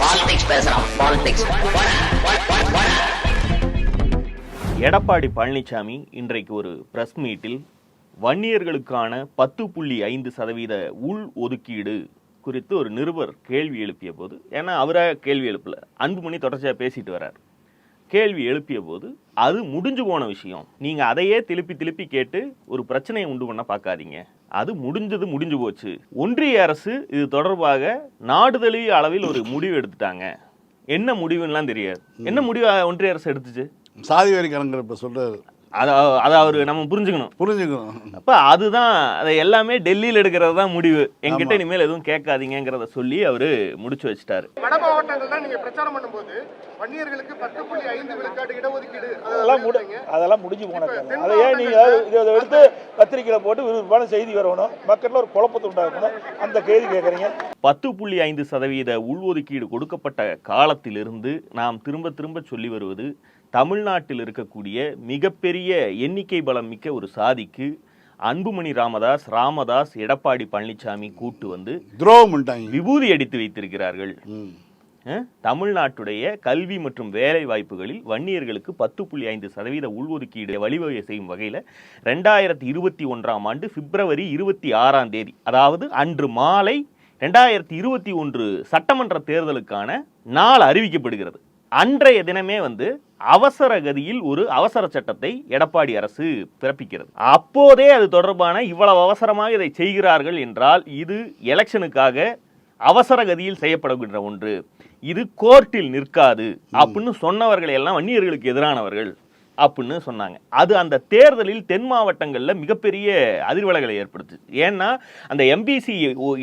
Politics பேசுறான் politics Edappadi Palaniswami இன்றைக்கு ஒரு பிரஸ் மீட்டில் வன்னியர்களுக்கான பத்து புள்ளி ஐந்து சதவீத உள் ஒதுக்கீடு குறித்து ஒரு நிருபர் கேள்வி எழுப்பிய போது ஏன்னா அவராக கேள்வி எழுப்பல. அன்புமணி தொடர்ச்சியாக பேசிட்டு வர்றார். கேள்வி எழுப்பிய போது அது முடிஞ்சு போன விஷயம். நீங்க அதையே திருப்பி திருப்பி கேட்டு ஒரு பிரச்சனையை உண்டு பண்ண பார்க்காதீங்க. அது முடிஞ்சது முடிஞ்சு போச்சு. ஒன்றிய அரசு இது தொடர்பாக நாடு தழுவிய அளவில் ஒரு முடிவு எடுத்துட்டாங்க. என்ன முடிவுன்னெலாம் தெரியாது. என்ன முடிவு ஒன்றிய அரசு எடுத்துச்சு? சாதி வரி கணக்கு இப்போ சொல்றாரு. அதை அதை அவர் நம்ம புரிஞ்சுக்கணும். புரிஞ்சுக்கணும். அப்ப அதுதான் அதை எல்லாமே டெல்லியில் எடுக்கிறது தான் முடிவு. என்கிட்ட இனிமேல் எதுவும் கேட்காதீங்கிறத சொல்லி அவரு முடிச்சு வச்சிட்டாரு. வட மாவட்டங்கள்ல நீங்க பிரச்சாரம் பண்ணும்போது வன்னியர்களுக்கு பத்து புள்ளி ஐந்து விழுக்காடு இடஒதுக்கீடு. அதெல்லாம் முடி அதெல்லாம் முடிஞ்சு போன அதை ஏன் நீங்க இதை எடுத்து பத்திரிக்கையில போட்டு செய்தி வரணும். மக்கள்ல ஒரு குழப்பத்தை உண்டாக்கணும். அந்த கேள்வி கேட்குறீங்க பத்து புள்ளி ஐந்து சதவீத உள்ஒதுக்கீடு கொடுக்கப்பட்ட காலத்திலிருந்து நாம் திரும்ப திரும்ப சொல்லி வருவது தமிழ்நாட்டில் இருக்கக்கூடிய மிகப்பெரிய எண்ணிக்கை பலம் மிக்க ஒரு சாதிக்கு அன்புமணி ராமதாஸ் ராமதாஸ் எடப்பாடி பழனிசாமி கூட்டு வந்து துரோகம் விபூதி அடித்து வைத்திருக்கிறார்கள். தமிழ்நாட்டுடைய கல்வி மற்றும் வேலை வாய்ப்புகளில் வன்னியர்களுக்கு பத்து புள்ளி ஐந்து சதவீத உள்ஒதுக்கீடு வழிவகை செய்யும் வகையில் ரெண்டாயிரத்தி இருபத்தி ஒன்றாம் ஆண்டு பிப்ரவரி இருபத்தி ஆறாம் தேதி அதாவது அன்று மாலை ரெண்டாயிரத்தி இருபத்தி ஒன்று சட்டமன்ற தேர்தலுக்கான நாள் அறிவிக்கப்படுகிறது. அன்றைய தினமே வந்து அவசர கதியில் ஒரு அவசர சட்டத்தை எடப்பாடி அரசு பிறப்பிக்கிறது. அப்போதே அது தொடர்பான இவ்வளவு அவசரமாக இதை செய்கிறார்கள் என்றால் இது எலெக்ஷனுக்காக அவசர கதியில் செய்யப்படுகின்ற ஒன்று. இது கோர்ட்டில் நிற்காது அப்படின்னு சொன்னவர்கள் எல்லாம் வன்னியர்களுக்கு எதிரானவர்கள். அப்படின்னு சொன்னாங்க. அது அந்த தேர்தலில் தென் மாவட்டங்களில் மிகப்பெரிய அதிர்வலைகளை ஏற்படுத்துச்சு ஏன்னா அந்த எம்பிசி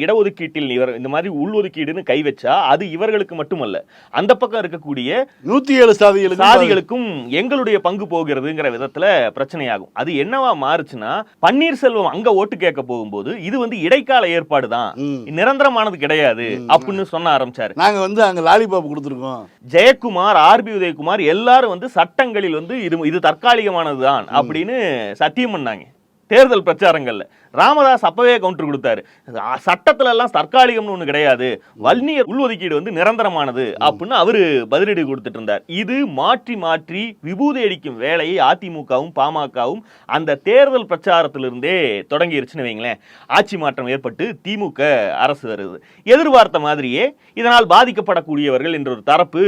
இடஒதுக்கீட்டில் இவர் இந்த மாதிரி உள்ஒதுக்கீடுன்னு கை வச்சா அது இவர்களுக்கு மட்டுமல்ல. அந்த பக்கம் இருக்கக்கூடிய நூத்தி ஏழு சாதிகளுக்கு சாதிகளுக்கும் எங்களுடைய பங்கு போகிறதுங்கிற விதத்துல பிரச்சனையாகும். அது என்னவா மாறுச்சுன்னா பன்னீர்செல்வம் அங்க ஓட்டு கேட்க போகும்போது இது வந்து இடைக்கால ஏற்பாடு தான். நிரந்தரமானது கிடையாது அப்படின்னு சொன்ன ஆரம்பிச்சாரு. நாங்க வந்து அங்க லாலிபாப் கொடுத்துருக்கோம். ஜெயக்குமார் ஆர்பி உதயகுமார் எல்லாரும் வந்து சட்டங்களில் வந்து இது இது தற்காலிகமானதுதான் அப்படின்னு சத்தியம் பண்ணாங்க. தேர்தல் பிரச்சாரங்கள்ல. ராமதாஸ் அப்பவே கவுண்டர் கொடுத்தாரு. சட்டத்துல எல்லாம் தற்காலிகம்னு ஒண்ணு கிடையாது. வன்னியர் உள்ஒதுக்கீடு வந்து நிரந்தரமானது அப்படின்னு அவரு பதிலடி கொடுத்துட்டு இருந்தார். இது மாற்றி மாற்றி விபூதி அடிக்கும் வேலையை அதிமுகவும் பாமகவும் அந்த தேர்தல் பிரச்சாரத்திலிருந்தே தொடங்கிருச்சுன்னு வைங்களேன். ஆட்சி மாற்றம் ஏற்பட்டு திமுக அரசு வருது. எதிர்பார்த்த மாதிரியே இதனால் பாதிக்கப்படக்கூடியவர்கள் என்ற ஒரு தரப்பு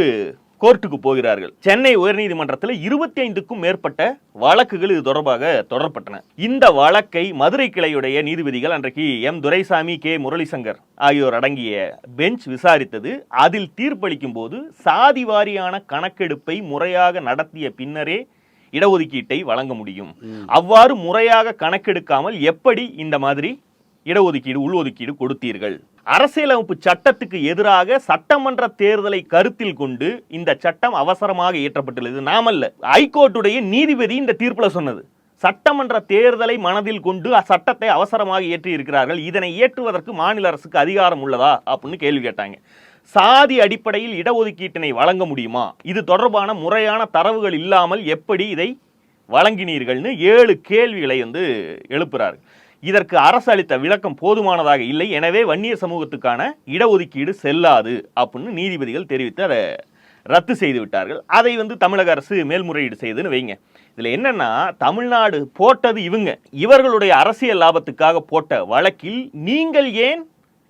கோர்ட்டுக்கு போகிறார்கள். சென்னை உயர்நீதிமன்றத்தில் இருபத்தி ஐந்துக்கும் மேற்பட்ட வழக்குகள் இது தொடர்பாக தொடரப்பட்டன. இந்த வழக்கை மதுரை கிளையுடைய நீதிபதிகள் அன்றைக்கு எம். துரைசாமி கே. முரளிசங்கர் ஆகியோர் அடங்கிய பெஞ்ச் விசாரித்தது. அதில் தீர்ப்பளிக்கும் போது சாதி வாரியான கணக்கெடுப்பை முறையாக நடத்திய பின்னரே இடஒதுக்கீட்டை வழங்க முடியும். அவ்வாறு முறையாக கணக்கெடுக்காமல் எப்படி இந்த மாதிரி இடஒதுக்கீடு உள்ஒதுக்கீடு கொடுத்தீர்கள். அரசியலமைப்பு சட்டத்துக்கு எதிராக சட்டமன்ற தேர்தலை கருத்தில் கொண்டு இந்த சட்டம் அவசரமாக இயற்றப்பட்டுள்ளது. நாமல்ல. ஹைகோர்ட்டுடைய நீதிபதி இந்த தீர்ப்பில் சொன்னது. சட்டமன்ற தேர்தலை மனதில் கொண்டு அச்சட்டத்தை அவசரமாக இயற்றி இருக்கிறார்கள். இதனை இயற்றுவதற்கு மாநில அரசுக்கு அதிகாரம் உள்ளதா? அப்படின்னு கேள்வி கேட்டாங்க. சாதி அடிப்படையில் இடஒதுக்கீட்டினை வழங்க முடியுமா? இது தொடர்பான முறையான தரவுகள் இல்லாமல் எப்படி இதை வழங்கினீர்கள்னு ஏழு கேள்விகளை வந்து எழுப்புறார்கள் இதற்கு அரசு அளித்த விளக்கம் போதுமானதாக இல்லை. எனவே வன்னியர் சமூகத்துக்கான இடஒதுக்கீடு செல்லாது அப்படின்னு நீதிபதிகள் தெரிவித்து அதை ரத்து செய்து விட்டார்கள். அதை வந்து தமிழக அரசு மேல்முறையீடு செய்துன்னு வைங்க. இதில் என்னன்னா தமிழ்நாடு போட்டது இவங்க. இவர்களுடைய அரசியல் லாபத்துக்காக போட்ட வழக்கில் நீங்கள் ஏன்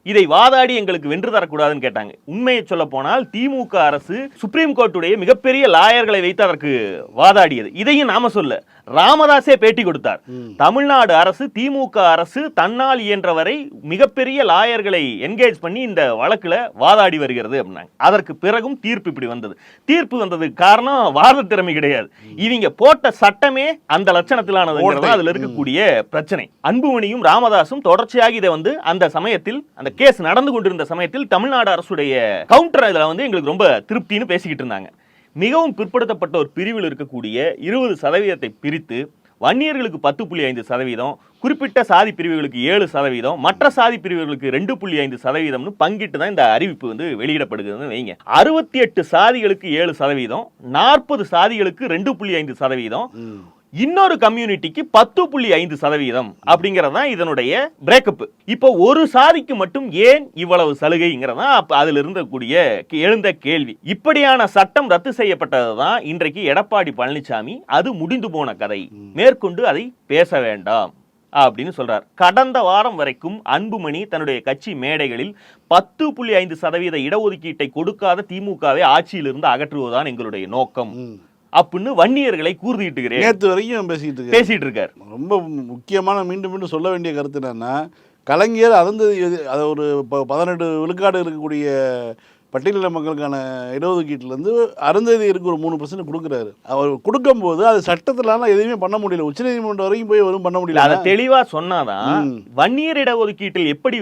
இதை வாதாடி எங்களுக்கு வென்று தரக்கூடாதுன்னு கேட்டாங்க. உண்மையை சொல்ல போனால் திமுக அரசு சுப்ரீம் கோர்ட்டுடைய மிகப்பெரிய லாயர்களை வைத்து அதற்கு வாதாடியது. இதையும் நாம சொல்ல ராமதாஸே பேட்டி கொடுத்தார். தமிழ்நாடு அரசு திமுக அரசு தன்னால் இயன்றவரை மிகப்பெரிய லாயர்களை என்கேஜ் பண்ணி இந்த வழக்குல வாதாடி வருகிறது அப்படின்னாங்க. அதற்கு பிறகும் தீர்ப்பு இப்படி வந்தது. தீர்ப்பு வந்ததுக்கு காரணம் வாத திறமை கிடையாது. இவங்க போட்ட சட்டமே அந்த லட்சணத்திலானதுங்கிறது அதுல இருக்கக்கூடிய பிரச்சனை. அன்புமணியும் ராமதாசும் தொடர்ச்சியாக இதை வந்து அந்த சமயத்தில் அந்த கேஸ் நடந்து கொண்டிருந்த சமயத்தில் தமிழ்நாடு அரசுடைய கவுண்டர் இதில் வந்து எங்களுக்கு ரொம்ப திருப்தின்னு பேசிக்கிட்டு இருந்தாங்க. மிகவும் பிற்படுத்தப்பட்ட ஒரு பிரிவில் இருக்கக்கூடிய இருபது சதவீதத்தை பிரித்து வன்னியர்களுக்கு பத்து புள்ளி ஐந்து சதவீதம் குறிப்பிட்ட சாதி பிரிவுகளுக்கு ஏழு சதவீதம் மற்ற சாதி பிரிவுகளுக்கு ரெண்டு புள்ளி ஐந்து சதவீதம்னு பங்கிட்டு தான் இந்த அறிவிப்பு வந்து வெளியிடப்படுகிறதுன்னு வைங்க. அறுபத்தி எட்டு சாதிகளுக்கு ஏழு சதவீதம் நாற்பது சாதிகளுக்கு ரெண்டு புள்ளி ஐந்து சதவீதம் இன்னொரு கம்யூனிட்டிக்கு பத்து புள்ளி ஐந்து சதவீதம் அப்படிங்கிறது தான் இதனுடைய பிரேக்கப் இப்போ ஒரு சாதிக்கு மட்டும் ஏன் இவ்வளவு சலுகைங்கிறது அதில் இருந்தக்கூடிய எழுந்த கேள்வி. இப்படியான சட்டம் ரத்து செய்யப்பட்டது தான் இன்றைக்கு எடப்பாடி பழனிசாமி அது முடிந்து போன கதை. மேற்கொண்டு அதை பேச வேண்டாம் அப்படின்னு சொல்றார். கடந்த வாரம் வரைக்கும் அன்புமணி தன்னுடைய கட்சி மேடைகளில் பத்து புள்ளி ஐந்து சதவீத இடஒதுக்கீட்டை கொடுக்காத திமுகவை ஆட்சியிலிருந்து அகற்றுவதுதான் எங்களுடைய நோக்கம். அப்படின்னு வன்னியர்களை கூர்திட்டுகிறேன் நேத்து வரைக்கும் பேசிட்டு இருக்காரு பேசிட்டு இருக்காரு ரொம்ப முக்கியமான மீண்டும் மீண்டும் சொல்ல வேண்டிய கருத்து என்னன்னா கலைஞர் அருந்ததி எது- அது ஒரு பதினெட்டு விழுக்காடு இருக்கக்கூடிய பட்டியலின மக்களுக்கான இடஒதுக்கீட்டிலேருந்து அருந்ததியருக்கு ஒரு மூணு பர்சன்ட் கொடுக்குறாரு. அவர் கொடுக்கும்போது அது சட்டத்திலலாம் எதுவுமே பண்ண முடியல. உச்சநீதிமன்றம் வரைக்கும் போய் வரும் பண்ண முடியல. அதை தெளிவா சொன்னாதான். வன்னியர் இடஒதுக்கீட்டில் எப்படி?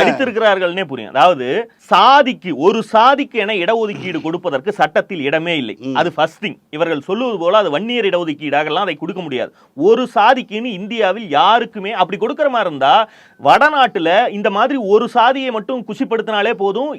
அளித்திருக்கிறார்கள்னே புரியும். அதாவது சாதிக்கு ஒரு சாதிக்கு என இடஒதுக்கீடு கொடுப்பதற்கு சட்டத்தில் இடமே இல்லை. அது ஃபர்ஸ்ட் திங் இவர்கள் சொல்லுவது போல அது வன்னியர் இடஒதுக்கீடாகலாம் அதை கொடுக்க முடியாது. ஒரு சாதிக்குன்னு இந்தியாவில் யாருக்குமே அப்படி கொடுக்கிற மாதிரி இருந்தா வடநாட்டுல இந்த மாதிரி ஒரு சாதியை மட்டும் குஷிப்படுத்தினாலே போதும்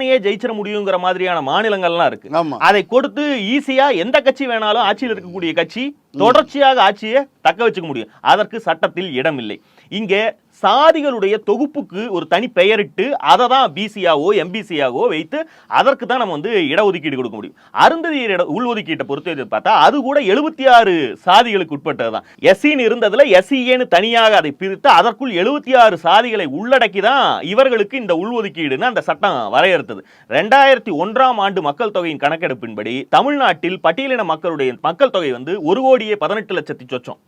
எலெக்ஷனையே ஜெயிச்சிட முடியுங்கிற மாதிரியான மாநிலங்கள்லாம் இருக்கு. அதை கொடுத்து ஈஸியா எந்த கட்சி வேணாலும் ஆட்சியில் இருக்கக்கூடிய கட்சி தொடர்ச்சியாக ஆட்சியை தக்க வச்சுக்க முடியும். அதற்கு சட்டத்தில் இடமில்லை. இங்கே சாதிகளுடைய தொகுப்புக்கு ஒரு தனி பெயரிட்டு அதை தான் பிசியாவோ எம்பிசியாவோ வைத்து அதற்கு தான் நம்ம வந்து இடஒதுக்கீடு கொடுக்க முடியும். அருந்ததியர் இட உள்ஒதுக்கீட்டை பொறுத்து பார்த்தா அது கூட எழுபத்தி ஆறு சாதிகளுக்கு உட்பட்டது தான் எஸ்சின்னு இருந்ததுல எஸ்சிஏன்னு தனியாக அதை பிரித்து அதற்குள் எழுபத்தி ஆறு சாதிகளை உள்ளடக்கி தான் இவர்களுக்கு இந்த உள்ஒதுக்கீடுன்னு அந்த சட்டம் வரையறுத்தது. ரெண்டாயிரத்தி ஒன்றாம் ஆண்டு மக்கள் தொகையின் கணக்கெடுப்பின்படி தமிழ்நாட்டில் பட்டியலின மக்களுடைய மக்கள் தொகை வந்து ஒரு கோடியே பதினெட்டு லட்சத்தி சொச்சம்.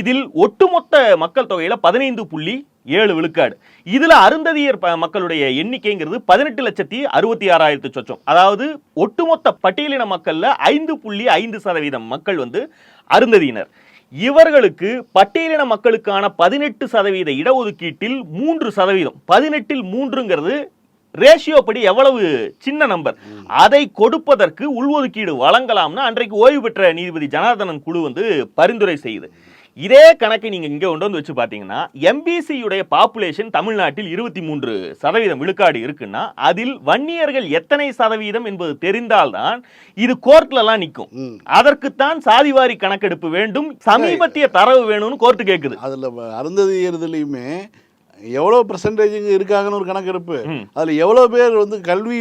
இதில் ஒட்டுமொத்த மக்கள் தொகையில பதினைந்து புள்ளி ஏழு விழுக்காடு. இதில் அருந்ததியர் ப- மக்களுடைய எண்ணிக்கைங்கிறது பதினெட்டு லட்சத்தி அறுபத்தி ஆறாயிரத்து சொச்சம். அதாவது ஒட்டுமொத்த பட்டியலின மக்களில் ஐந்து புள்ளி ஐந்து சதவீதம் மக்கள் வந்து அருந்ததியினர். இவர்களுக்கு பட்டியலின மக்களுக்கான பதினெட்டு சதவீத இடஒதுக்கீட்டில் மூன்று சதவீதம். பதினெட்டில் மூன்றுங்கிறது ரேஷியோ படி எவ்வளவு சின்ன நம்பர் அதை கொடுப்பதற்கு உள்ஒதுக்கீடு வழங்கலாம்னு அன்றைக்கு ஓய்வு பெற்ற நீதிபதி ஜனார்தனன் குழு வந்து பரிந்துரை செய்யுது. இதே கணக்கை நீங்க இங்க கொண்டு வந்து வச்சு பாத்தீங்கன்னா எம்பிசி உடைய பாப்புலேஷன் தமிழ்நாட்டில் இருபத்தி மூன்று சதவீதம் விழுக்காடு இருக்குன்னா அதில் வன்னியர்கள் எத்தனை சதவீதம் என்பது தெரிந்தால்தான் இது கோர்ட்ல எல்லாம் நிக்கும் ம். அதற்குத்தான் சாதிவாரி கணக்கெடுப்பு வேண்டும் சமீபத்திய தரவு வேணும்னு கோர்ட்டு கேக்குது அதில் அருந்ததியறதுலையுமே எவ்வளோ பர்சன்டேஜுங்க இருக்காங்கன்னு ஒரு கணக்கெடுப்பு. அதில் எவ்வளோ பேர் வந்து கல்வி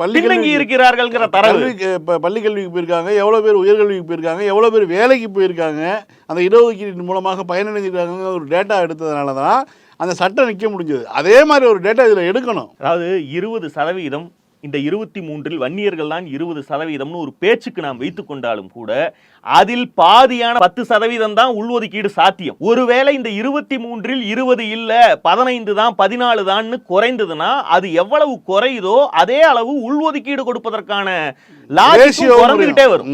பள்ளி கல்வி இருக்கிறார்கள்ங்கிற தரவு. கல்விக்கு இப்போ பள்ளி கல்விக்கு போயிருக்காங்க எவ்வளோ பேர் உயர்கல்விக்கு போயிருக்காங்க எவ்வளோ பேர் வேலைக்கு போயிருக்காங்க அந்த இடஒதுக்கீட்டின் மூலமாக பயனடைஞ்சிருக்காங்க ஒரு டேட்டா எடுத்ததுனால தான் அந்த சட்டம் நிற்க முடிஞ்சது. அதே மாதிரி ஒரு டேட்டா இதில் எடுக்கணும். அதாவது இருபது சதவீதம் இந்த இருபத்தி மூன்றில் வன்னியர்கள் தான் இருபது சதவீதம்னு ஒரு பேச்சுக்கு நாம் வைத்துக் கொண்டாலும் கூட அதில் பாதியான பத்து சதவீதம் தான் உள்ஒதுக்கீடு சாத்தியம். ஒருவேளை இந்த இருபத்தி மூன்றில் இருபது இல்ல பதினைந்து தான் பதினாலு தான்னு குறைந்ததுன்னா அது எவ்வளவு குறையுதோ அதே அளவு உள்ஒதுக்கீடு கொடுப்பதற்கான குறைந்துகிட்டே வரும்.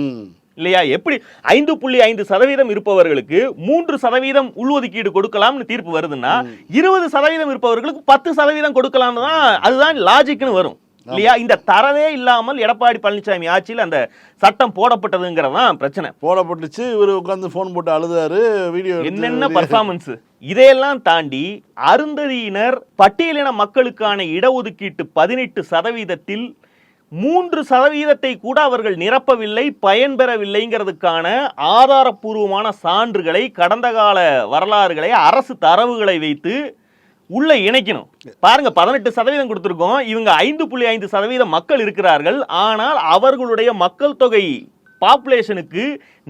இல்லையா? எப்படி? ஐந்து புள்ளி ஐந்து சதவீதம் இருப்பவர்களுக்கு மூன்று சதவீதம் உள்ஒதுக்கீடு கொடுக்கலாம்னு தீர்ப்பு வருதுன்னா இருபது சதவீதம் இருப்பவர்களுக்கு பத்து சதவீதம் கொடுக்கலாம்னு தான் அதுதான் லாஜிக்னு வரும். இல்லையா? இந்த தரவே இல்லாமல் எடப்பாடி பழனிசாமி ஆட்சியில் அந்த சட்டம் போடப்பட்டதுங்கிறது தான் பிரச்சனை. போடப்பட்டுச்சு. இவர் உட்காந்து ஃபோன் போட்டு அழுதாரு வீடியோ என்னென்ன பர்ஃபார்மன்ஸ் இதையெல்லாம் தாண்டி அருந்ததியினர் பட்டியலின மக்களுக்கான இடஒதுக்கீட்டு பதினெட்டு சதவீதத்தில் மூன்று சதவீதத்தை கூட அவர்கள் நிரப்பவில்லை பயன்பெறவில்லைங்கிறதுக்கான ஆதாரப்பூர்வமான சான்றுகளை கடந்த கால வரலாறுகளை அரசு தரவுகளை வைத்து உள்ள இணைக்கணும். பாருங்க பதினெட்டு சதவீதம் கொடுத்துருக்கோம். இவங்க ஐந்து புள்ளி ஐந்து சதவீதம் மக்கள் இருக்கிறார்கள். ஆனால் அவர்களுடைய மக்கள் தொகை பாப்புலேஷனுக்கு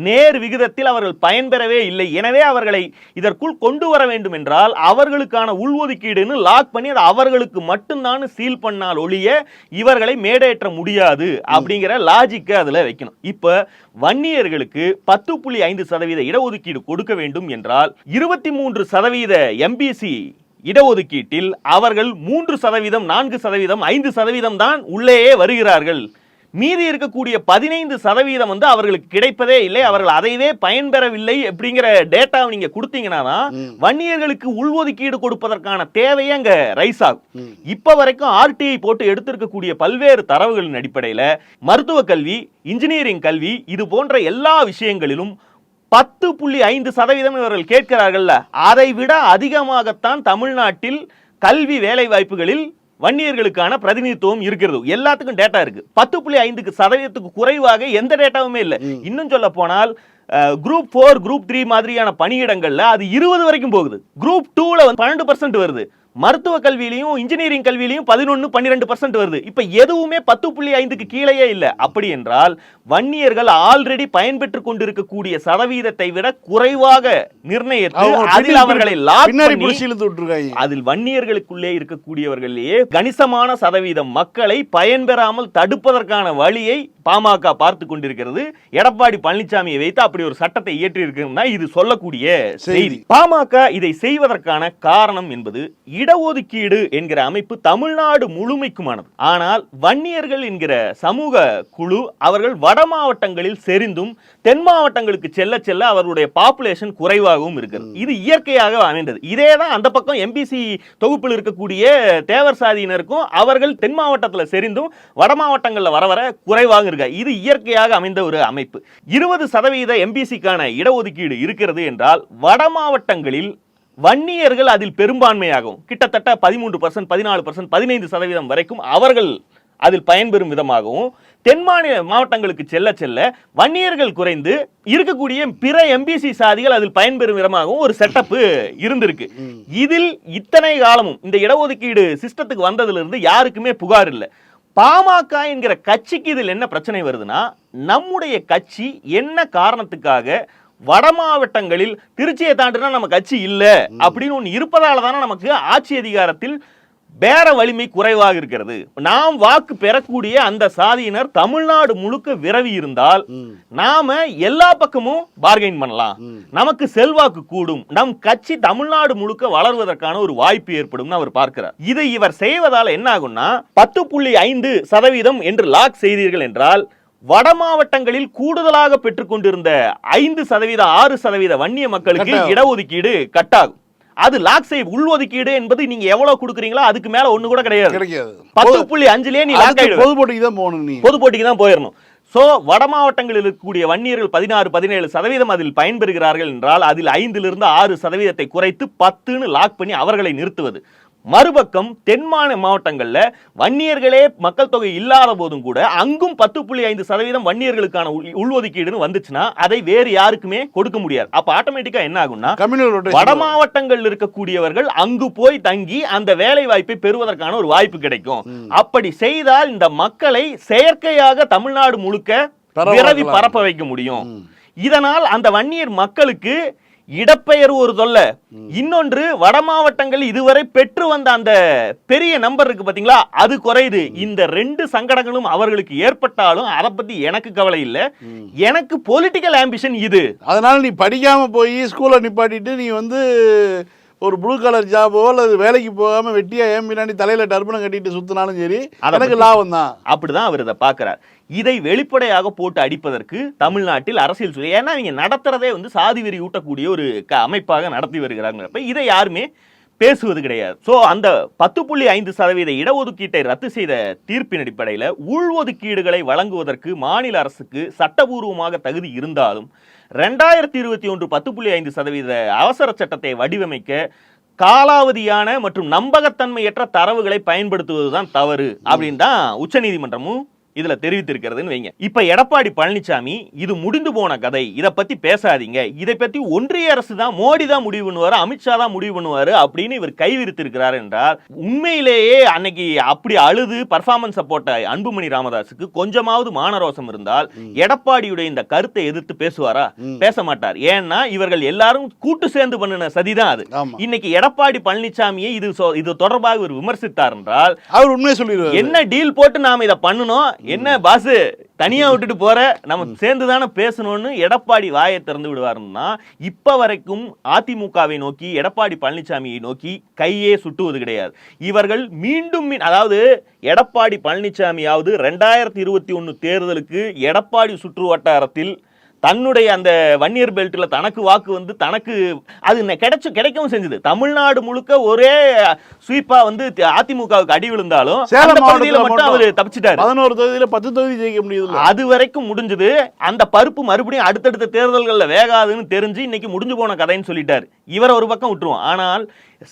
நேர் விகிதத்தில் அவர்கள் பயன்பெறவே இல்லை. எனவே அவர்களை இதற்குள் கொண்டு வர வேண்டும் என்றால் அவர்களுக்கான உள்ஒதுக்கீடுன்னு லாக் பண்ணி அதை அவர்களுக்கு மட்டும்தான் சீல் பண்ணால் ஒழிய இவர்களை மேடேற்ற முடியாது அப்படிங்கிற லாஜிக்கை அதில் வைக்கணும். இப்போ வன்னியர்களுக்கு பத்து புள்ளி ஐந்து சதவீத இடஒதுக்கீடு கொடுக்க வேண்டும் என்றால் இருபத்தி மூன்று சதவீத எம்பிசி இடஒதுக்கீட்டில் அவர்கள் மூன்று சதவீதம் நான்கு சதவீதம் ஐந்து சதவீதம் தான் உள்ளேயே வருகிறார்கள். மீதி இருக்கக்கூடிய பதினைந்து சதவீதம் வந்து அவர்களுக்கு கிடைப்பதே இல்லை. அவர்கள் அதைவே பயன்பெறவில்லை அப்படிங்கிற டேட்டாவை நீங்க கொடுத்தீங்கன்னா தான் வன்னியர்களுக்கு உள்ஒதுக்கீடு கொடுப்பதற்கான தேவையே அங்க ரைஸ் ஆகும். இப்ப வரைக்கும் ஆர்டிஐ போட்டு எடுத்திருக்கக்கூடிய பல்வேறு தரவுகளின் அடிப்படையில மருத்துவ கல்வி இன்ஜினியரிங் கல்வி இது போன்ற எல்லா விஷயங்களிலும் பத்து புள்ளி ஐந்து சதவீதம் இவர்கள் கேட்கிறார்கள்ல அதை விட அதிகமாகத்தான் தமிழ்நாட்டில் கல்வி வேலை வாய்ப்புகளில் வன்னியர்களுக்கான பிரதிநிதித்துவம் இருக்கிறது. எல்லாத்துக்கும் டேட்டா இருக்கு. பத்து புள்ளி ஐந்துக்கு சதவீதத்துக்கு குறைவாக எந்த டேட்டாவுமே இல்லை. இன்னும் சொல்ல போனால் குரூப் ஃபோர் குரூப் த்ரீ மாதிரியான பணியிடங்கள்ல அது இருபது வரைக்கும் போகுது. குரூப் டூல வந்து பன்னெண்டு பர்சன்ட் வருது. மருத்துவ கல்வியிலையும் இன்ஜினியரிங் கல்வியிலையும் பதினொன்று பன்னிரெண்டு பர்சன்ட் வருது. இப்ப எதுவுமே பத்து புள்ளி ஐந்துக்கு கீழேயே இல்லை. அப்படி என்றால் வன்னியர்கள் ஆல்ரெடி பயன்பெற்று கொண்டிருக்கக்கூடிய சதவீதத்தை விட குறைவாக நிர்ணயித்து அதில் அவர்களை அதில் வன்னியர்களுக்குள்ளே இருக்கக்கூடியவர்களே கணிசமான சதவீதம் மக்களை பயன்பெறாமல் தடுப்பதற்கான வழியை பாமக பார்த்து கொண்டிருக்கிறது. எடப்பாடி பழனிசாமியை வைத்து அப்படி ஒரு சட்டத்தை இயற்றி இருக்கிறதுனா இது சொல்லக்கூடிய செய்தி. பாமக இதை செய்வதற்கான காரணம் என்பது இடஒதுக்கீடு என்கிற அமைப்பு தமிழ்நாடு முழுமைக்குமானது. ஆனால் வன்னியர்கள் என்கிற சமூக குழு அவர்கள் வட மாவட்டங்களில் செறிந்தும் தென் மாவட்டங்களுக்கு செல்ல செல்ல அவர்களுடைய பாப்புலேஷன் குறைவாகவும் இருக்கிறது. இது இயற்கையாக அமைந்தது. இதே தான் அந்த பக்கம் எம்பிசி தொகுப்பில் இருக்கக்கூடிய தேவர் சாதியினருக்கும் அவர்கள் தென் மாவட்டத்தில் செறிந்தும் வட மாவட்டங்களில் வர வர குறைவாக இருக்க. இது இயற்கையாக அமைந்த ஒரு அமைப்பு. இருபது சதவீத எம்பிசிக்கான இடஒதுக்கீடு இருக்கிறது என்றால் வட மாவட்டங்களில் வன்னியர்கள் அதில் பெரும்பான்மையாகவும் கிட்டத்தட்ட பதிமூன்று பர்சன்ட் பதினாலு பர்சன்ட் பதினைந்து சதவீதம் வரைக்கும் அவர்கள் அதில் பயன்பெறும் விதமாகவும் தென் மாநில மாவட்டங்களுக்கு செல்ல செல்ல வன்னியர்கள் குறைந்து இருக்கக்கூடிய பிற எம்பிசி சாதிகள் அதில் பயன்பெறும் விதமாகவும் ஒரு செட்டப் இருந்திருக்கு. இதில் இத்தனை காலமும் இந்த இடஒதுக்கீடு சிஸ்டத்துக்கு வந்ததிலிருந்து யாருக்குமே புகார் இல்லை. பாமக என்கிற கட்சிக்கு இதில் என்ன பிரச்சனை வருதுன்னா நம்முடைய கட்சி என்ன காரணத்துக்காக வட மாவட்டங்களில் திருச்சியை தாண்டினா நம்ம கட்சி இல்ல அப்படின்னு ஒன்று இருப்பதால தானே நமக்கு ஆட்சி அதிகாரத்தில் பேர வலிமை குறைவாக இருக்கிறது. நாம் வாக்கு பெறக்கூடிய அந்த சாதியினர் தமிழ்நாடு முழுக்க விரவி இருந்தால் நாம எல்லா பக்கமும் பார்கெயின் பண்ணலாம். நமக்கு செல்வாக்கு கூடும். நம் கட்சி தமிழ்நாடு முழுக்க வளர்வதற்கான ஒரு வாய்ப்பு ஏற்படும் அவர் பார்க்கிறார். இதை இவர் செய்வதால என்ன ஆகும்னா பத்து புள்ளி ஐந்து சதவீதம் என்று லாக் செய்தீர்கள் என்றால் வட மாவட்டங்களில் கூடுதலாக பெற்றுக்கொண்டிருந்த ஐந்து சதவீத ஆறு சதவீத வன்னிய மக்களுக்கு. இடஒதுக்கீடு கட்டாகும். அது லாக் செய் உள்ஒதுக்கீடு என்பது நீங்க எவ்வளவு கொடுக்குறீங்களோ அதுக்கு மேல ஒண்ணு கூட கிடையாது. பத்து புள்ளி அஞ்சுலயே நீ லாக் பொது போட்டிக்கு தான் போகணும் நீ. பொது போட்டிக்கு தான் போயிடணும் சோ வட மாவட்டங்களில் இருக்கக்கூடிய வன்னியர்கள் பதினாறு பதினேழு சதவீதம் அதில் பயன்பெறுகிறார்கள் என்றால் அதில் ஐந்திலிருந்து ஆறு சதவீதத்தை குறைத்து பத்துன்னு லாக் பண்ணி அவர்களை நிறுத்துவது. மறுபக்கம் தென் மாநில மாவட்டங்கள்ல வன்னியர்களே மக்கள் தொகை இல்லாத போதும் கூட அங்கும் பத்து புள்ளி ஐந்து சதவீதம் வன்னியர்களுக்கான உள்- உள்ஒதுக்கீடுன்னு வந்துச்சுன்னா அதை வேறு யாருக்குமே கொடுக்க முடியாது. அப்ப ஆட்டோமேட்டிக்கா என்ன ஆகும்னா வட மாவட்டங்கள் இருக்கக்கூடியவர்கள் அங்கு போய் தங்கி அந்த வேலை வாய்ப்பை பெறுவதற்கான ஒரு வாய்ப்பு கிடைக்கும். அப்படி செய்தால் இந்த மக்களை செயற்கையாக தமிழ்நாடு முழுக்க விரவி. பரப்ப வைக்க முடியும். இதனால் அந்த வன்னியர் மக்களுக்கு இடப்பெயர் ஒரு தொல்லை. இன்னொன்று வட மாவட்டங்கள் இதுவரை பெற்று வந்த அந்த பெரிய நம்பர் இருக்கு பாத்தீங்களா? அது குறையுது. இந்த ரெண்டு சங்கடங்களும் அவர்களுக்கு ஏற்பட்டாலும் அதை பத்தி எனக்கு கவலை இல்லை. எனக்கு பொலிட்டிக்கல் ஆம்பிஷன் இது. அதனால நீ படிக்காம போய் ஸ்கூலை நிப்பாட்டிட்டு நீ வந்து ஒரு ப்ளூ கலர் ஜாபோ அல்லது வேலைக்கு போகாம வெட்டியா ஏன் பின்னாடி தலையில டர்பனம் கட்டிட்டு சுத்தினாலும் சரி அதை எனக்கு பத்தி- லாபம் தான் அப்படிதான் அவர் இதை பார்க்கிறார். இதை வெளிப்படையாக போட்டு அடிப்பதற்கு தமிழ்நாட்டில் அரசியல் சூழல் ஏன்னா இவங்க நடத்துறதே வந்து சாதி வெறி ஊட்டக்கூடிய ஒரு க- அமைப்பாக நடத்தி வருகிறாங்க அப்ப இதை யாருமே பேசுவது கிடையாது. ஸோ அந்த பத்து புள்ளி ஐந்து சதவீத இடஒதுக்கீட்டை ரத்து செய்த தீர்ப்பின் அடிப்படையில் உள்ஒதுக்கீடுகளை வழங்குவதற்கு மாநில அரசுக்கு சட்டபூர்வமாக தகுதி இருந்தாலும் ரெண்டாயிரத்தி இருபத்தி ஒன்று பத்து புள்ளி ஐந்து சதவீத அவசர சட்டத்தை வடிவமைக்க காலாவதியான மற்றும் நம்பகத்தன்மையற்ற தரவுகளை பயன்படுத்துவதுதான் தவறு அப்படின்னு தான் உச்சநீதிமன்றமும் இதுல தெரிவித்திருக்கிறதுன்னு வைங்க. இப்ப எடப்பாடி பழனிசாமி இது முடிந்து போன கதை இத பத்தி பேசாதீங்க. இதை பத்தி ஒன்றிய அரசு தான் மோடி தான் முடிவு பண்ணுவாரு அமித்ஷா தான் முடிவு பண்ணுவாரு அப்படின்னு இவர் கைவிரித்திருக்கிறார் என்றால் உண்மையிலேயே அன்னைக்கு அப்படி அழுது பர்ஃபார்மன்ஸை போட்ட அன்புமணி ராமதாஸுக்கு கொஞ்சமாவது மானரோசம் இருந்தால் எடப்பாடியுடைய இந்த கருத்தை எதிர்த்து பேசுவாரா? பேச மாட்டார். ஏன்னா இவர்கள் எல்லாரும் கூட்டு சேர்ந்து பண்ணின சதிதான் அது. இன்னைக்கு எடப்பாடி பழனிசாமியை இது இது தொடர்பாக இவர் விமர்சித்தார் என்றால் அவர் உண்மையை சொல்லிடுவாரு. என்ன டீல் போட்டு நாம இத பண்ணணும்? என்ன பாஸ் தனியா விட்டுட்டு போற? நம்ம சேர்ந்து தானே பேசணும்னு எடப்பாடி வாயை திறந்து விடுவாருன்னா இப்ப வரைக்கும் அதிமுகவை நோக்கி எடப்பாடி பழனிசாமியை நோக்கி கையே சுட்டுவது கிடையாது. இவர்கள் மீண்டும் அதாவது எடப்பாடி பழனிசாமியாவது ரெண்டாயிரத்தி இருபத்தி ஒன்னு தேர்தலுக்கு எடப்பாடி சுற்று வட்டாரத்தில் தன்னுடைய அந்த வன்னியர் பெல்ட்ல தனக்கு வாக்கு வந்து தனக்கு அது கிடைச்சு கிடைக்கவும் செஞ்சது. தமிழ்நாடு முழுக்க ஒரே ஸ்வீப்பா வந்து அதிமுகவுக்கு அடி விழுந்தாலும் மட்டும் அவரு தப்பிச்சிட்டாரு. பதினோரு தொகுதியில பத்து தொகுதி ஜெயிக்க முடியுது அது வரைக்கும் முடிஞ்சது. அந்த பருப்பு மறுபடியும் அடுத்தடுத்த தேர்தல்கள்ல வேகாதுன்னு தெரிஞ்சு இன்னைக்கு முடிஞ்சு போன கதைன்னு சொல்லிட்டாரு. இவரை ஒரு பக்கம் விட்டுருவோம். ஆனால்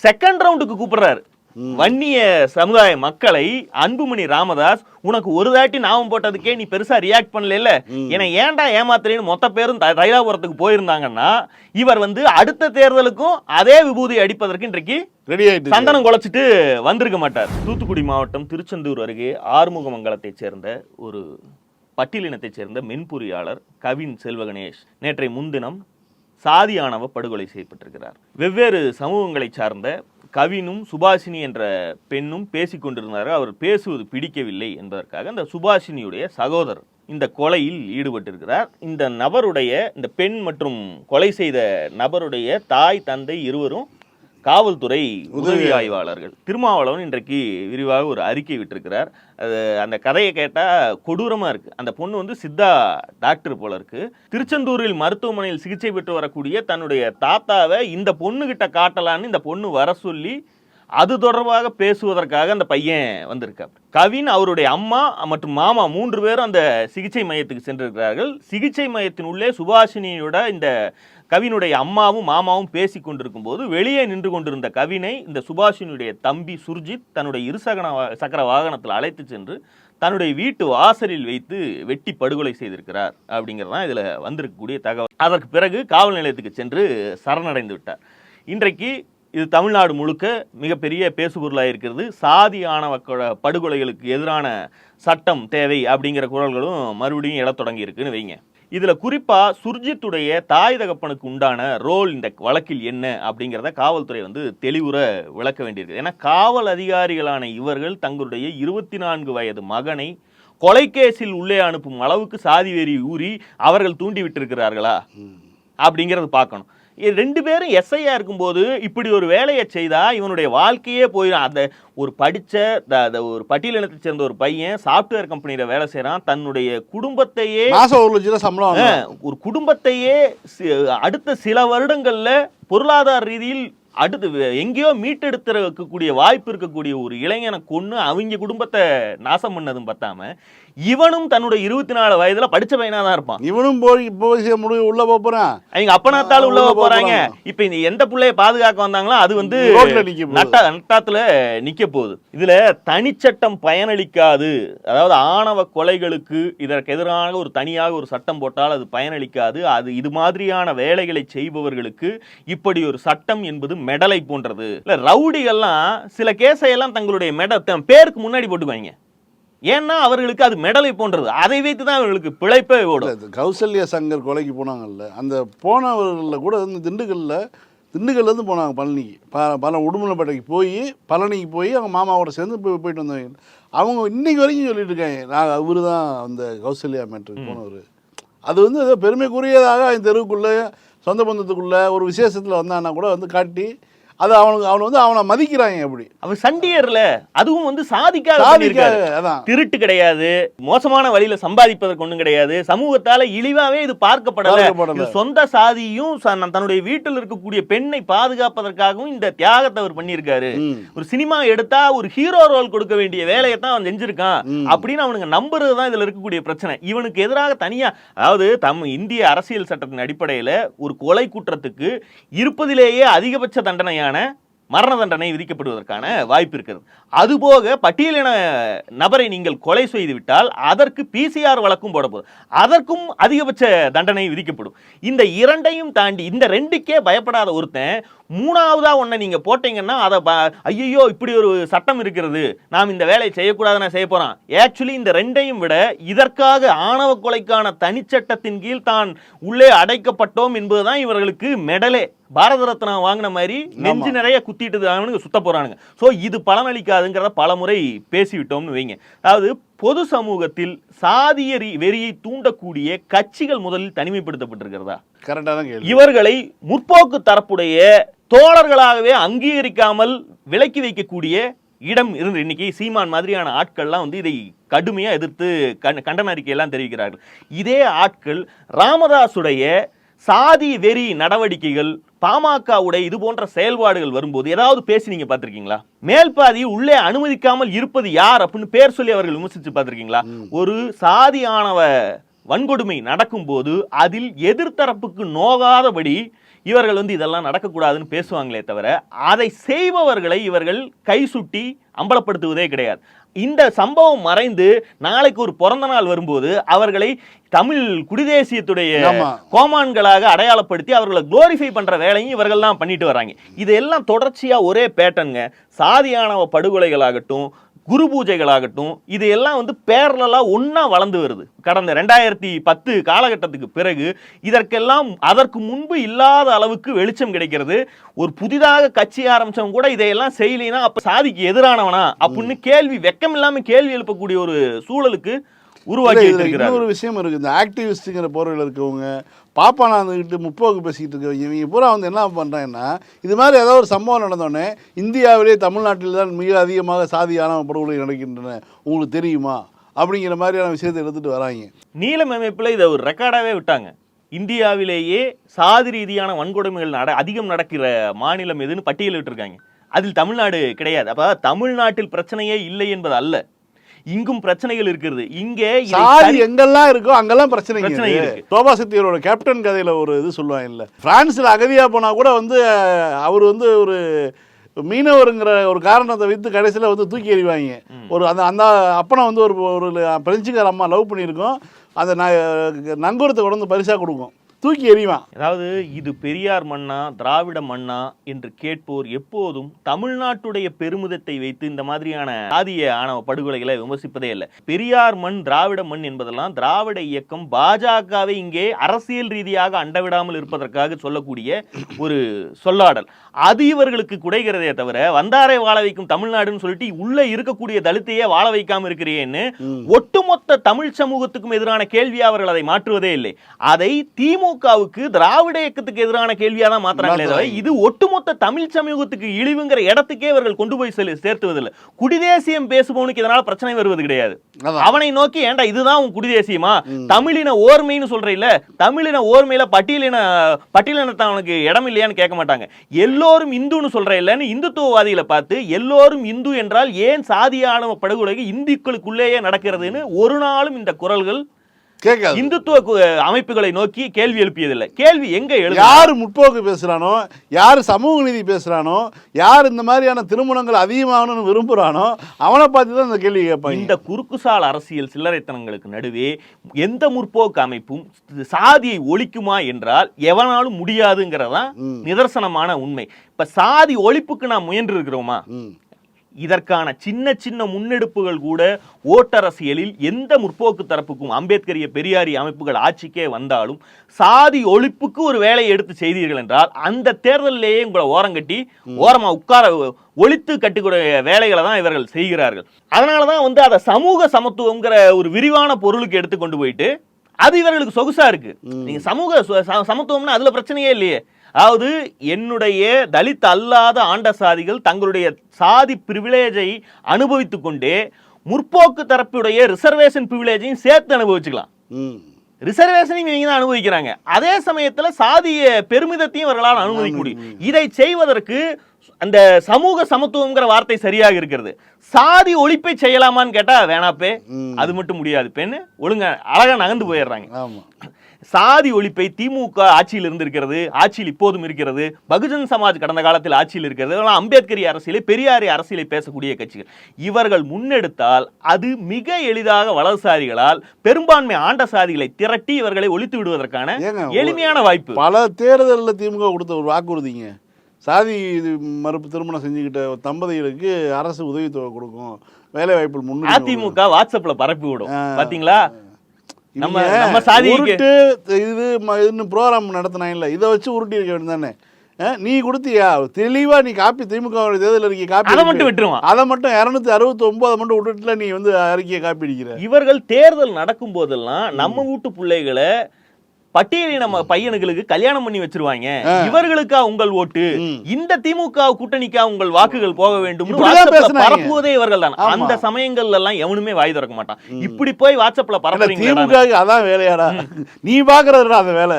செகண்ட் ரவுண்டுக்கு கூப்பிடுறாரு. வன்னிய சமுதாய மக்களை அன்புமணி ராமதாஸ் உனக்கு ஒரு தாட்டி நாமம் போட்டதுக்கே நீ பெருசா ரியாக்ட் பண்ணல என ஏன்டா ஏமாத்துறேன்னு மொத்த பேரும் தைலாபுரத்துக்கு போயிருந்தாங்கன்னா இவர் வந்து அடுத்த தேர்தலுக்கும் அதே விபூதி அடிப்பதற்கு இன்றைக்கு ரெடி ஆயிட்டு சந்தனம் குலைச்சிட்டு வந்திருக்க மாட்டார். தூத்துக்குடி மாவட்டம் திருச்செந்தூர் அருகே ஆறுமுகமங்கலத்தைச் சேர்ந்த ஒரு பட்டியலினத்தைச் சேர்ந்த மென்பொறியாளர் கவின் செல்வகணேஷ் நேற்றை முன்தினம் சாதி ஆணவ படுகொலை செய்யப்பட்டிருக்கிறார். வெவ்வேறு சமூகங்களைச் சார்ந்த கவினும் சுபாஷினி என்ற பெண்ணும் பேசி கொண்டிருந்தார்கள். அவர் பேசுவது பிடிக்கவில்லை என்பதற்காக அந்த சுபாஷினியுடைய சகோதரர் இந்த கொலையில் ஈடுபட்டிருக்கிறார். இந்த நபருடைய இந்த பெண் மற்றும் கொலை செய்த நபருடைய தாய் தந்தை இருவரும் காவல்துறை உதவி ஆய்வாளர்கள். திருமாவளவன் இன்றைக்கு விரிவாக ஒரு அறிக்கை விட்டிருக்கிறார். அது அந்த கதையை கேட்டால் கொடூரமாக இருக்குது அந்த பொண்ணு வந்து சித்தா டாக்டர் போல இருக்கு. திருச்செந்தூரில் மருத்துவமனையில் சிகிச்சை பெற்று வரக்கூடிய தன்னுடைய தாத்தாவை இந்த பொண்ணுகிட்ட காட்டலான்னு இந்த பொண்ணு வர சொல்லி அது தொடர்பாக பேசுவதற்காக அந்த பையன் வந்திருக்கார். கவின் அவருடைய அம்மா மற்றும் மாமா மூன்று பேரும் அந்த சிகிச்சை மையத்துக்கு சென்றிருக்கிறார்கள். சிகிச்சை மையத்தின் உள்ளே சுபாஷினியோட இந்த கவினுடைய அம்மாவும் மாமாவும் பேசி கொண்டிருக்கும் போது வெளியே நின்று கொண்டிருந்த கவினை இந்த சுபாஷினுடைய தம்பி சுர்ஜித் தன்னுடைய இருசகன சக்கர வாகனத்தில் அழைத்து சென்று தன்னுடைய வீட்டு வாசலில் வைத்து வெட்டி படுகொலை செய்திருக்கிறார் அப்படிங்கிறது தான் இதில் வந்திருக்கக்கூடிய தகவல். அதற்கு பிறகு காவல் நிலையத்துக்கு சென்று சரணடைந்து விட்டார். இன்றைக்கு இது தமிழ்நாடு முழுக்க மிகப்பெரிய பேசுபொருளாக இருக்கிறது. சாதி ஆணவ படுகொலைகளுக்கு எதிரான சட்டம் தேவை அப்படிங்கிற குரல்களும் மறுபடியும் எழத் தொடங்கியிருக்குன்னு வைங்க. இதுல குறிப்பா சுர்ஜித்துடைய தாய் தகப்பனுக்கு உண்டான ரோல் இந்த வழக்கில் என்ன அப்படிங்கிறத காவல்துறை வந்து தெளிவுற விளக்க வேண்டியிருக்கு. ஏன்னா காவல் அதிகாரிகளான இவர்கள் தங்களுடைய இருபத்தி நான்கு வயது மகனை கொலைகேஸில் உள்ளே அனுப்பும் அளவுக்கு சாதி வெறி ஊறி அவர்கள் தூண்டி விட்டிருக்கிறார்களா? அப்படிங்கிறது பார்க்கணும். ரெண்டு பேரும் எஸ்ஐயா இருக்கும்போது இப்படி ஒரு வேலையை செய்தா இவனுடைய வாழ்க்கையே போயிடும் அந்த ஒரு படிச்ச த- த- ஒரு பட்டியலினத்தை சேர்ந்த ஒரு பையன் சாஃப்ட்வேர் கம்பெனியில வேலை செய்றான். தன்னுடைய குடும்பத்தையே ஒரு லட்சம் சம்பளம் ஒரு குடும்பத்தையே அடுத்த சில வருடங்கள்ல பொருளாதார ரீதியில் அடுத்து எங்கேயோ மீட்டெடுத்துறக்கூடிய வாய்ப்பு இருக்கக்கூடிய ஒரு இளைஞனை கொன்னு அவங்க குடும்பத்தை நாசம் பண்ணதும் பத்தாம இவனும் தன்னுடைய இருபத்தி நாலு வயதுல படிச்ச பையனா தான் இருப்பான். இவனும் போய் போய் முடிவு உள்ள போப் போறான். அவங்க அப்பனாத்தாலும் உள்ள உள்ள போறாங்க. இப்ப இந்த எந்த புள்ளைய பாதுகாக்க வந்தாங்களோ அது வந்து நட்டாத்துல நிக்க போகுது. இதுல தனிச்சட்டம் பயனளிக்காது. அதாவது ஆணவ கொலைகளுக்கு இதற்கு எதிராக ஒரு தனியாக ஒரு சட்டம் போட்டால் அது பயனளிக்காது. அது இது மாதிரியான வேலைகளை செய்பவர்களுக்கு இப்படி ஒரு சட்டம் என்பது மெடலை போன்றது. இல்ல ரவுடிகள்லாம் சில கேஸை எல்லாம் தங்களுடைய மெட பேருக்கு முன்னாடி போட்டுக்குவாங்க. ஏன்னா அவர்களுக்கு அது மெடலை போன்றது. அதை வைத்து தான் அவர்களுக்கு பிழைப்பே ஓடும். கௌசல்யா சங்கர் கொலைக்கு போனாங்கல்ல. அந்த போனவர்களில் கூட வந்து திண்டுக்கல்ல திண்டுக்கல்லேருந்து போனாங்க பழனிக்கு. ப பல உடுமலைப்பேட்டைக்கு போய் பழனிக்கு போய் அவங்க மாமாவோட சேர்ந்து போய் போயிட்டு வந்தவங்க. அவங்க இன்னைக்கு வரைக்கும் சொல்லிட்டு இருக்காங்க நான் அவரு தான் அந்த கௌசல்யா மேட்ருக்கு போனவர். அது வந்து ஏதோ பெருமைக்குரியதாக அந்த தெருவுக்குள்ளே சொந்த பந்தத்துக்குள்ளே ஒரு விசேஷத்தில் வந்தான்னா கூட வந்து காட்டி அது அவனுக்கு அவனை வந்து அவனை மதிக்கிறாங்க அப்படி அவன் சண்டியர்ல அதுவும் வந்து. அதான் திருட்டு கிடையாது மோசமான வழியில சம்பாதிப்பதற்கு ஒண்ணும் கிடையாது சமூகத்தால இழிவாவே இது பார்க்கப்படல சொந்த சாதியும் தன்னுடைய வீட்டில் இருக்கக்கூடிய பெண்ணை பாதுகாப்பதற்காகவும் இந்த தியாகத்தை அவர் பண்ணியிருக்காரு. ஒரு சினிமா எடுத்தா ஒரு ஹீரோ ரோல் கொடுக்க வேண்டிய வேலையை தான் அவன் செஞ்சிருக்கான். அப்படின்னு அவனுங்க நம்புறது தான் இதுல இருக்கக்கூடிய பிரச்சனை இவனுக்கு எதிராக தனியா அதாவது தம் இந்திய அரசியல் சட்டத்தின் அடிப்படையில ஒரு கொலை குற்றத்துக்கு இருப்பதிலேயே அதிகபட்ச தண்டனையான மரண தண்டனை விதிக்கப்படுவதற்கான வாய்ப்பு இருக்கிறது. அதுபோக பட்டியலின நபரை நீங்கள் கொலை செய்து விட்டால் அதற்கு பிசிஆர் வழக்கும் போட அதற்கும் அதிகபட்ச தண்டனை விதிக்கப்படும். இந்த இரண்டையும் தாண்டி இந்த ரெண்டுக்கே பயப்படாத ஒருத்தன் மூணாவதா ஒன்றை நீங்க போட்டீங்கன்னா அதை ஐயோ இப்படி ஒரு சட்டம் இருக்கிறது. நாம் இந்த வேலையை செய்யக்கூடாதுன்னு செய்ய போறான். ஆக்சுவலி இந்த ரெண்டையும் விட இதற்காக ஆணவ கொலைக்கான தனிச்சட்டத்தின் கீழ் தான் உள்ளே அடைக்கப்பட்டோம் என்பதுதான் இவர்களுக்கு மெடலே. பாரத ரத்னா வாங்கின மாதிரி நெஞ்சு நிறைய குத்திட்டு சுத்த போறானுங்க. சோ இது பலனளிக்காதுங்கிறத பல முறை பேசிவிட்டோம்னு வைங்க. அதாவது பொது சமூகத்தில் சாதிய வெறியை தூண்டக்கூடிய கட்சிகள் முதலில் தனிமைப்படுத்தப்பட்டிருக்கிறதா? இவர்களை முற்போக்கு தரப்புடைய தோழர்களாகவே அங்கீகரிக்காமல் விலக்கி வைக்கக்கூடிய இடம் இருந்து இன்னைக்கு சீமான் மாதிரியான ஆட்கள்லாம் வந்து இதை கடுமையா எதிர்த்து கண்- கண்டன அறிக்கையெல்லாம் தெரிவிக்கிறார்கள். இதே ஆட்கள் ராமதாசுடைய சாதி வெறி நடவடிக்கைகள் பாமகவுடைய இது போன்ற செயல்பாடுகள் வரும்போது ஏதாவது பேசி நீங்க பார்த்திருக்கீங்களா? மேல்பாதி உள்ளே அனுமதிக்காமல் இருப்பது யார் அப்படின்னு பேர் சொல்லி அவர்கள் விமர்சிச்சு பார்த்திருக்கீங்களா? ஒரு சாதி ஆணவ வன்கொடுமை நடக்கும்போது அதில் எதிர்த்தரப்புக்கு நோகாதபடி இவர்கள் வந்து இதெல்லாம் நடக்கக்கூடாதுன்னு பேசுவாங்களே தவிர அதை செய்பவர்களை இவர்கள் கை சுட்டி அம்பலப்படுத்துவதே கிடையாது இந்த சம்பவம் மறைந்து நாளைக்கு ஒரு பிறந்த நாள் வரும்போது அவர்களை தமிழ் குடிதேசியத்துடைய. கோமான்களாக அடையாளப்படுத்தி அவர்களை குளோரிஃபை பண்ற வேலையும் இவர்கள் தான் பண்ணிட்டு வராங்க இதெல்லாம் தொடர்ச்சியா ஒரே பேட்டர்னுங்க சாதியானவ படுகொலைகளாகட்டும் குரு பூஜைகளாகட்டும் இது எல்லாம் வந்து பேரலா ஒண்ணா வளர்ந்து வருது. கடந்த ரெண்டாயிரத்தி பத்து காலகட்டத்துக்கு பிறகு இதற்கெல்லாம் அதற்கு முன்பு இல்லாத அளவுக்கு வெளிச்சம் கிடைக்கிறது. ஒரு புதிதாக கட்சி ஆரம்பிச்சவங்க கூட இதையெல்லாம் செய்யலைன்னா அப்ப சாதிக்கு எதிரானவனா அப்படின்னு கேள்வி வெக்கம் இல்லாம கேள்வி எழுப்பக்கூடிய ஒரு சூழலுக்கு உருவாக்கி இன்னொரு விஷயம் இருக்கு. இந்த ஆக்டிவிஸ்ட்டுங்கிற போர்வையில் இருக்கவங்க பாப்பா நான் வந்துக்கிட்டு முற்போக்கு பேசிக்கிட்டு இருக்க இவங்க பூரா வந்து என்ன பண்ணுறேன்னா இது மாதிரி ஏதாவது ஒரு சம்பவம் நடந்தோடனே இந்தியாவிலே தமிழ்நாட்டில் தான் மிக அதிகமாக சாதியான படுகொலை நடக்கின்றன. உங்களுக்கு தெரியுமா? அப்படிங்கிற மாதிரியான விஷயத்தை எடுத்துகிட்டு வராங்க. நீலம் அமைப்பில் இதை ஒரு ரெக்கார்டாவே விட்டாங்க. இந்தியாவிலேயே சாதி ரீதியான வன்கொடுமைகள் நட அதிகம் நடக்கிற மாநிலம் எதுன்னு பட்டியலிட்டிருக்காங்க அதில் தமிழ்நாடு கிடையாது. அப்போ தமிழ்நாட்டில் பிரச்சனையே இல்லை என்பது அல்ல. இங்கும் பிரச்சனைகள் இருக்கிறது. இங்கே சாதி எங்கெல்லாம் இருக்கோ அங்கெல்லாம் பிரச்சனை பிரச்சனை இருக்கு. சோபா சக்தியோட கேப்டன் கதையில ஒரு இது சொல்லுவாங்க இல்ல. பிரான்ஸ்ல அகதியா போனா கூட வந்து அவர் வந்து ஒரு மீனவருங்கிற ஒரு காரணத்தை வைத்து கடைசியில் வந்து தூக்கி எறிவாங்க. ஒரு அந்த அந்த அப்பனை வந்து ஒரு ஒரு பிரெஞ்சுக்கார அம்மா லவ் பண்ணியிருக்கோம். அந்த நங்கூரத்தை கொண்டு வந்து பரிசா கொடுக்கும். தூக்கி எறிவான். அதாவது இது பெரியார் மண்ணா திராவிட மண்ணா என்று கேட்போர் எப்போதும் தமிழ்நாட்டுடைய பெருமிதத்தை வைத்து இந்த மாதிரியான சாதிய ஆணவ படுகொலைகளை விமர்சிப்பதே இல்லை பெரியார் மண் திராவிட மண் என்பதெல்லாம் திராவிட இயக்கம் பாஜகவை இங்கே அரசியல் ரீதியாக அண்டவிடாமல் இருப்பதற்காக சொல்லக்கூடிய ஒரு சொல்லாடல். அது இவர்களுக்கு குடைகிறதே தவிர வந்தாரை வாழ வைக்கும் தமிழ்நாடுன்னு சொல்லிட்டு உள்ள இருக்கக்கூடிய தலித்தையே வாழ வைக்காம இருக்கிறேன்னு ஒட்டுமொத்த தமிழ் சமூகத்துக்கும் எதிரான கேள்வியா அவர்கள் அதை மாற்றுவதே இல்லை. அதை திமுகவுக்கு திராவிட இயக்கத்துக்கு எதிரான கேள்வியா தான் மாத்துறாங்களே தவிர இது ஒட்டுமொத்த தமிழ் சமூகத்துக்கு இழிவுங்கிற இடத்துக்கே இவர்கள் கொண்டு போய் சேர்த்துவதில்லை. குடிதேசியம் பேசுபவனுக்கு இதனால பிரச்சனை வருவது கிடையாது. அவனை நோக்கி ஏன்டா இதுதான் உன் குடிதேசியமா? தமிழின ஓர்மைன்னு சொல்ற இல்ல தமிழின ஓர்மையில பட்டியலின பட்டியலினத்தவனுக்கு இடம் இல்லையான்னு கேட்க மாட்டாங்க. எல்லோரும் இந்துன்னு சொல்ற இல்லன்னு இந்துத்துவவாதிகளை பார்த்து எல்லோரும் இந்து என்றால் ஏன் சாதியான படுகொலை இந்துக்களுக்குள்ளேயே நடக்கிறதுன்னு ஒரு நாளும் இந்த குரல்கள் கேட்காது இந்துத்துவ அமைப்புகளை நோக்கி கேள்வி எழுப்பியதில்லை. கேள்வி எங்க எழுது யார் முற்போக்கு பேசுறானோ யார் சமூக நீதி பேசுறானோ யார் இந்த மாதிரியான திருமணங்கள் அதிகமாகணும்னு விரும்புறானோ அவனை பார்த்து தான் இந்த கேள்வி கேட்பாங்க. இந்த குறுக்குசால் அரசியல் சில்லறைத்தனங்களுக்கு நடுவே எந்த முற்போக்கு அமைப்பும் சாதியை ஒழிக்குமா என்றால் எவனாலும் முடியாதுங்கிறதான் நிதர்சனமான உண்மை. இப்ப சாதி ஒழிப்புக்கு நாம் முயன்று இருக்கிறோமா. இதற்கான சின்ன சின்ன முன்னெடுப்புகள் கூட ஓட்டரசியலில் எந்த முற்போக்கு தரப்புக்கும் அம்பேத்கரிய பெரியாரி அமைப்புகள் ஆட்சிக்கே வந்தாலும் சாதி ஒழிப்புக்கு ஒரு வேலையை எடுத்து செய்தீர்கள் என்றால் அந்த தேர்தலிலேயே உங்களை ஓரங்கட்டி ஓரமா உட்கார ஒழித்து கட்டிக்கூடிய வேலைகளை தான் இவர்கள் செய்கிறார்கள். அதனால தான் வந்து அதை சமூக சமத்துவங்கிற ஒரு விரிவான பொருளுக்கு எடுத்து கொண்டு போயிட்டு அது இவர்களுக்கு சொகுசா இருக்கு. நீங்க சமூக சமத்துவம்னா அதுல பிரச்சனையே இல்லையே. அதாவது என்னுடைய தலித் அல்லாத ஆண்ட சாதிகள் தங்களுடைய சாதி பிரிவிலேஜை அனுபவித்துக் கொண்டே முற்போக்கு தரப்புடைய ரிசர்வேஷன் பிரிவிலேஜையும் சேர்த்து அனுபவிச்சுக்கலாம். ரிசர்வேஷனையும் இவங்க தான் அனுபவிக்கிறாங்க. அதே சமயத்துல சாதிய பெருமிதத்தையும் இவர்களால் அனுமதிக்க முடியும். இதை செய்வதற்கு அந்த சமூக சமத்துவம்ங்கிற வார்த்தை சரியாக இருக்கிறது. சாதி ஒழிப்பை செய்யலாமான்னு கேட்டா வேணாப்பே. அது மட்டும் முடியாது. பெண்ணு ஒழுங்கா அழகா நகர்ந்து போயிடுறாங்க. ஆமா. சாதி ஒழிப்பை திமுக ஆட்சியில் இருந்திருக்கிறது ஆட்சியில் இப்போதும் இருக்கிறது. பகுஜன் சமாஜ் கடந்த காலத்தில் ஆட்சியில் இருக்கிறது. இதெல்லாம் அம்பேத்கரி அரசியலை பெரியாரி அரசியலை பேசக்கூடிய கட்சிகள். இவர்கள் முன்னெடுத்தால் அது மிக எளிதாக வலதுசாரிகளால் பெரும்பான்மை ஆண்ட சாதிகளை திரட்டி இவர்களை ஒழித்து விடுவதற்கான எளிமையான வாய்ப்பு. பல தேர்தலில் திமுக கொடுத்த ஒரு வாக்குறுதிங்க. சாதி இது மறுப்பு திருமணம் செஞ்சுக்கிட்ட தம்பதிகளுக்கு அரசு உதவித்தொகை கொடுக்கும். வேலை வாய்ப்பு அதிமுக வாட்ஸ்அப்ல பரப்பி விடும் பாத்தீங்களா? நம்ம நம்ம சாதிக்கு உருட்டு இது இதுன்னு ப்ரோக்ராம் நடத்தினாங்கல்ல இதை வச்சு உருட்டி இருக்க வேண்டியதானே நீ கொடுத்தியா? தெளிவா நீ காப்பி திமுக தேர்தல் அறிக்கை காப்பி அதை. மட்டும் விட்டுருவான். அதை மட்டும் இரநூத்தி அறுபத்தி ஒன்பதை மட்டும் விட்டுட்டுல நீ வந்து அறிக்கையை காப்பி அடிக்கிற. இவர்கள் தேர்தல் நடக்கும் போதெல்லாம் நம்ம வீட்டு பிள்ளைகளை பட்டியலின பையனுங்களுக்கு கல்யாணம் பண்ணி வச்சிருவாங்க. இவர்களுக்கா உங்கள் ஓட்டு. இந்த திமுக கூட்டணிக்கா உங்கள் வாக்குகள் போக வேண்டும். பரப்புவதே இவர்கள் தான். அந்த சமயங்கள்ல எல்லாம் எவனுமே வாய் திறக்க மாட்டான். இப்படி போய் வாட்ஸ்அப்ல பரப்புறீங்க திமுக அதான் வேலையாடா. நீ பாக்குறதுடா அந்த வேலை?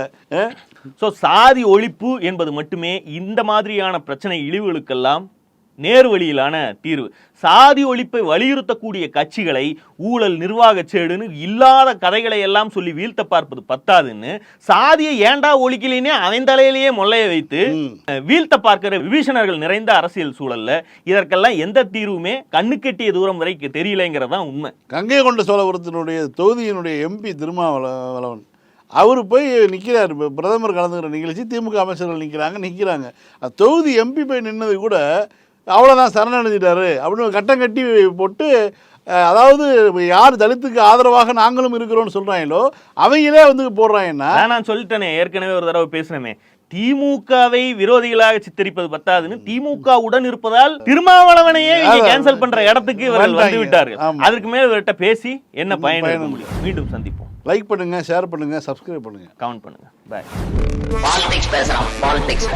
சோ சாதி ஒழிப்பு என்பது மட்டுமே இந்த மாதிரியான பிரச்சனை இழிவுகளுக்கெல்லாம் நேர் வழியிலான தீர்வு. சாதி ஒழிப்பை வலியுறுத்தக்கூடிய கட்சிகளை ஊழல் நிர்வாகச் சேடுன்னு இல்லாத கதைகளை எல்லாம் சொல்லி வீழ்த்த பார்ப்பது பத்தாதுன்னு சாதியை ஏண்டா ஒழிக்கலைன்னே அவன் தலையிலேயே வைத்து. வீழ்த்த பார்க்கிற விபீஷணர்கள் நிறைந்த அரசியல் சூழல்ல இதற்கெல்லாம் எந்த தீர்வுமே கண்ணு கெட்டிய தூரம் வரைக்கும் தெரியலைங்கிறது தான் உண்மை. கங்கை கொண்ட சோழபுரத்தினுடைய தொகுதியினுடைய எம்பி திருமாவளவன் அவர் போய் நிற்கிறார் பிரதமர் கலந்துக்கிற நிகழ்ச்சி திமுக அமைச்சர்கள் நிற்கிறாங்க நிற்கிறாங்க தொகுதி எம்பி போய் நின்னது கூட அவ்வளோதான் சரணடைஞ்சிட்டாரு. அப்படின்னு ஒரு கட்டம் கட்டி போட்டு அதாவது யார் தலித்துக்கு ஆதரவாக நாங்களும் இருக்கிறோம்னு சொல்கிறாங்களோ அவங்களே வந்து போடுறாங்கன்னா நான் சொல்லிட்டேனே ஏற்கனவே ஒரு தடவை பேசினமே திமுகவை விரோதிகளாக சித்தரிப்பது பத்தாதுன்னு திமுக உடன் இருப்பதால் திருமாவளவனையே. கேன்சல் பண்ற இடத்துக்கு இவர்கள் வந்து. விட்டார்கள். அதற்கு மேல இவர்கிட்ட பேசி என்ன பயன் இருக்க பயன் முடியும். மீண்டும் சந்திப்போம். லைக் பண்ணுங்க ஷேர் பண்ணுங்க சப்ஸ்கிரைப் பண்ணுங்க. கமெண்ட் பண்ணுங்க. பாய் பாலிடிக்ஸ் பேசுறான் பாலிடிக்ஸ்